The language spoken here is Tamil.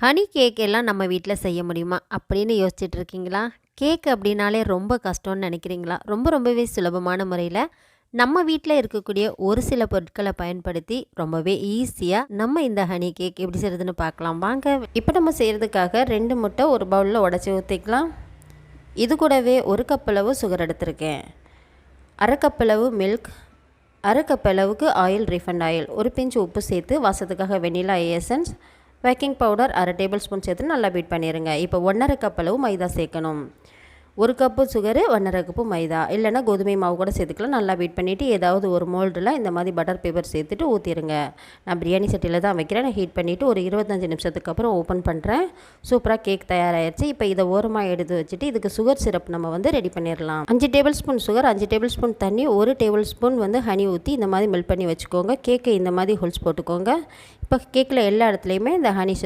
ஹனி கேக் எல்லாம் நம்ம வீட்டில் செய்ய முடியுமா? அப்படின்னு யோசிச்சுட்டு இருக்கீங்களா கேக் அப்படின்னாலே ரொம்ப கஷ்டம்னு நினைக்கிறீங்களா? ரொம்ப ரொம்பவே சுலபமான முறையில் நம்ம வீட்டில் இருக்கக்கூடிய ஒரு சில பொருட்களை பயன்படுத்தி ரொம்பவே ஈஸியாக நம்ம இந்த ஹனி கேக் எப்படி செய்கிறதுன்னு பார்க்கலாம். வாங்க இப்போ நம்ம செய்கிறதுக்காக ரெண்டு முட்டை ஒரு பவுலில் உடச்சி ஊற்றிக்கலாம் இது கூடவே ஒரு கப்பளவு சுகர் எடுத்திருக்கேன். அரை கப்பளவு மில்க் அரை கப்பளவுக்கு ஆயில் ரீஃபண்ட் ஆயில் ஒரு பிஞ்ச் உப்பு சேர்த்து வாசத்துக்காக வெனிலா எசன்ஸ் பேக்கிங் பவுடர் அரை டேபிள் ஸ்பூன் சேர்த்து நல்லா பீட் பண்ணிடுங்க இப்போ ஒன்றரை கப் அளவு மைதா சேர்க்கணும். ஒரு கப்பு சுகரு ஒன்றரை கப்பு மைதா. இல்லைனா கோதுமை மாவு கூட சேர்த்துக்கலாம். நல்லா வெயிட் பண்ணிவிட்டு ஏதாவது ஒரு மோல்டில் இந்த மாதிரி பட்டர் பேப்பர் சேர்த்துட்டு ஊற்றிடுங்க நான் பிரியாணி சட்டியில் தான் வைக்கிறேன். நான் ஹீட் பண்ணிவிட்டு ஒரு இருபத்தஞ்சி நிமிஷத்துக்கு அப்புறம் ஓப்பன் பண்ணுறேன் சூப்பராக கேக் தயாராகிடுச்சு இப்போ இதை ஓரமாக எடுத்து வச்சுட்டு இதுக்கு சுகர் சிரப் நம்ம வந்து ரெடி பண்ணிடலாம் அஞ்சு டேபிள் ஸ்பூன் சுகர் அஞ்சு டேபிள் ஸ்பூன் தண்ணி ஒரு டேபிள் ஸ்பூன் வந்து ஹனி ஊற்றி இந்த மாதிரி மெல்ட் பண்ணி வச்சுக்கோங்க. கேக்கை இந்த மாதிரி ஹோல்ஸ் போட்டுக்கோங்க. இப்போ கேக்கில் எல்லா இடத்துலையுமே இந்த ஹனி